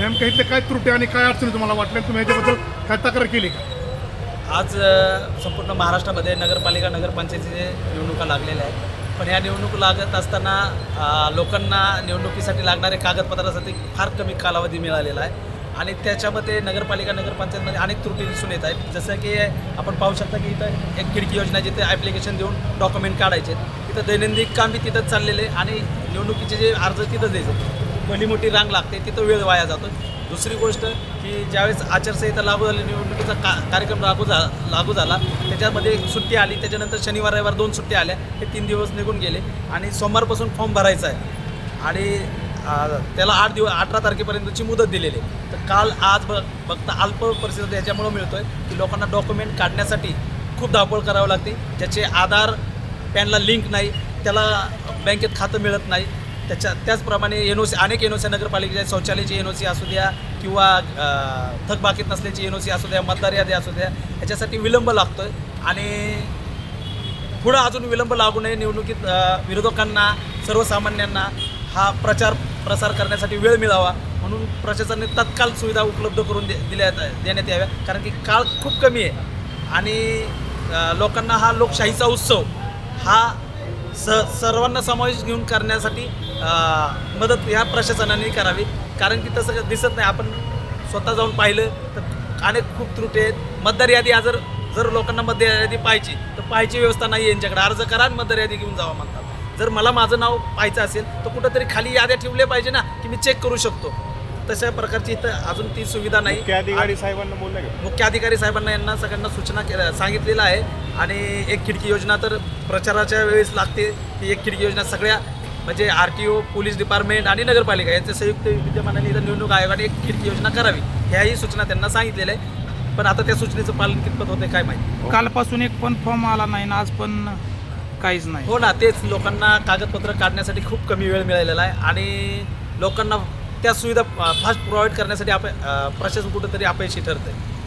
नेमकं इथले काय त्रुटी आणि काय अडचणी तुम्हाला वाटल्या? तुम्ही याच्याबद्दल काय तक्रार केली का? आज संपूर्ण महाराष्ट्रामध्ये नगरपालिका नगरपंचायतीचे निवडणुका लागलेल्या आहेत. पण या निवडणूक लागत असताना अ, लोकांना निवडणुकीसाठी लागणारे कागदपत्रासाठी फार कमी कालावधी मिळालेला आहे. आणि त्याच्यामध्ये नगरपालिका नगरपंचायतमध्ये अनेक त्रुटी दिसून येत आहेत. जसं की आपण पाहू शकता की इथं एक खिडकी योजना जिथे ॲप्लिकेशन देऊन डॉक्युमेंट काढायचे. तिथं दैनंदिन काम बी तिथंच चाललेले आणि निवडणुकीचे जे अर्ज तिथंच द्यायचे. भली मोठी रांग लागते तिथं वेळ वाया जातो. दुसरी गोष्ट की ज्यावेळेस आचारसंहिता लागू झाली निवडणुकीचा का कार्यक्रम लागू झा लागू झाला त्याच्यामध्ये एक सुट्टी आली त्याच्यानंतर शनिवार रविवार दोन सुट्टी आल्या हे तीन दिवस निघून गेले आणि सोमवारपासून फॉर्म भरायचा आहे. आणि त्याला आठ दिवस अठरा तारखेपर्यंतची मुदत दिलेली आहे. तर काल आज ब फक्त अल्प परिस्थिती याच्यामुळं मिळतो आहे की लोकांना डॉक्युमेंट काढण्यासाठी खूप धावपळ करावं लागते. ज्याचे आधार पॅनला लिंक नाही त्याला बँकेत खातं मिळत नाही. त्याच्या त्याचप्रमाणे एन ओ सी अनेक एन ओ सी नगरपालिकेच्या शौचालयाची एन ओ सी असू द्या किंवा थकबाकीत नसल्याची एन ओ सी असू द्या मतदार यादी असू द्या याच्यासाठी विलंब लागतो आहे आणि पुढं अजून विलंब लागू नये. निवडणुकीत विरोधकांना सर्वसामान्यांना हा प्रचार प्रसार करण्यासाठी वेळ मिळावा. म्हणून प्रशासनाने तत्काल सुविधा उपलब्ध करून दे दिल्या देण्यात याव्या. कारण की काळ खूप कमी आहे. आणि लोकांना हा लोकशाहीचा उत्सव हा स सर्वांना समावेश घेऊन करण्यासाठी मदत ह्या प्रशासनाने करावी. कारण की तसं दिसत नाही. आपण स्वतः जाऊन पाहिलं तर अनेक खूप त्रुटी आहेत. मतदार यादी आज जर जर लोकांना मतदार यादी पाहिजे तर पाहायची व्यवस्था नाही यांच्याकडे. अर्ज करा आणि मतदार यादी घेऊन जावा म्हणतात. जर मला माझं नाव पाहायचं असेल तर कुठंतरी खाली याद्या ठेवल्या पाहिजे ना की मी चेक करू शकतो. तशा प्रकारची इथं अजून ती सुविधा नाही. मुख्य अधिकारी साहेबांना बोलले का? मुख्य अधिकारी साहेबांना यांना सगळ्यांना सूचना के सांगितलेलं आहे. आणि एक खिडकी योजना तर प्रचाराच्या वेळेस लागते. ती एक खिडकी योजना सगळ्या म्हणजे R T O police department आणि नगरपालिका यांच्या संयुक्त विद्यमानाने इथं निवडणूक आयोगाने एक खिडकी योजना करावी. ह्याही सूचना त्यांना सांगितलेल्या आहे पण आता त्या सूचनेचं पालन कितपत होते काय माहिती? कालपासून एक पण फॉर्म आला नाही ना आज पण काहीच नाही. हो ना तेच लोकांना कागदपत्र काढण्यासाठी खूप कमी वेळ मिळालेला आहे. आणि लोकांना त्या सुविधा फास्ट प्रोव्हाइड करण्यासाठी आप प्रशासन कुठंतरी अपयशी ठरतं आहे